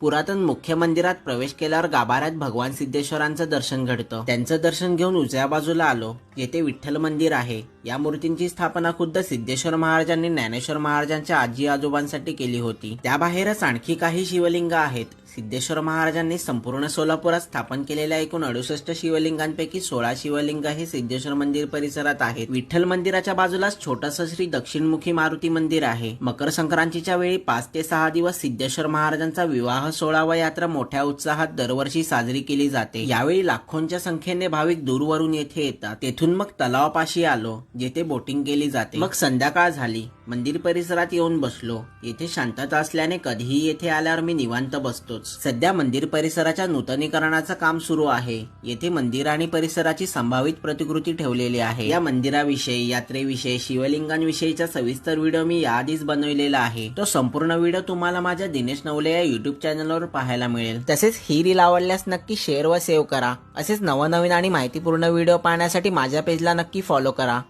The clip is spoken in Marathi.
पुरातन मुख्य मंदिरात प्रवेश केल्यावर गाभाऱ्यात भगवान सिद्धेश्वरांचं दर्शन घडतं. त्यांचं दर्शन घेऊन उजव्या बाजूला आलो. येथे विठ्ठल मंदिर आहे. या मूर्तींची स्थापना खुद्द सिद्धेश्वर महाराजांनी ज्ञानेश्वर महाराजांच्या आजी आजोबांसाठी केली होती. त्याबाहेरच आणखी काही शिवलिंग आहेत. सिद्धेश्वर महाराजांनी संपूर्ण सोलापुरात स्थापन केलेल्या एकूण अडुसष्ट शिवलिंगांपैकी सोळा शिवलिंग हे सिद्धेश्वर मंदिर परिसरात आहेत. विठ्ठल मंदिराच्या बाजूलाच छोटस श्री दक्षिणमुखी मारुती मंदिर आहे. मकर संक्रांतीच्या वेळी पाच ते सहा दिवस सिद्धेश्वर महाराजांचा विवाह सोहळा व यात्रा मोठ्या उत्साहात दरवर्षी साजरी केली जाते. यावेळी लाखोंच्या संख्येने भाविक दूरवरून येथे येतात. तेथून मग तलावापाशी आलो जेथे बोटिंग केली जाते. मग संध्याकाळ झाली. मंदिर परिसरात येऊन बसलो. येथे शांतता असल्याने कधीही येथे आल्यावर मी निवांत बसतोच. सध्या मंदिर परिसराच्या नूतनीकरणाचं काम सुरू आहे. येथे मंदिर आणि परिसराची संभावित प्रतिकृती ठेवलेली आहे. या मंदिराविषयी यात्रेविषयी शिवलिंगांविषयीचा सविस्तर व्हिडिओ मी याआधीच बनवलेला आहे. तो संपूर्ण व्हिडिओ तुम्हाला माझ्या दिनेश नवले या युट्यूब चॅनलवर पाहायला मिळेल. तसेच ही रील आवडल्यास नक्की शेअर व सेव्ह करा. असेच नवनवीन आणि माहितीपूर्ण व्हिडिओ पाहण्यासाठी माझ्या पेजला नक्की फॉलो करा.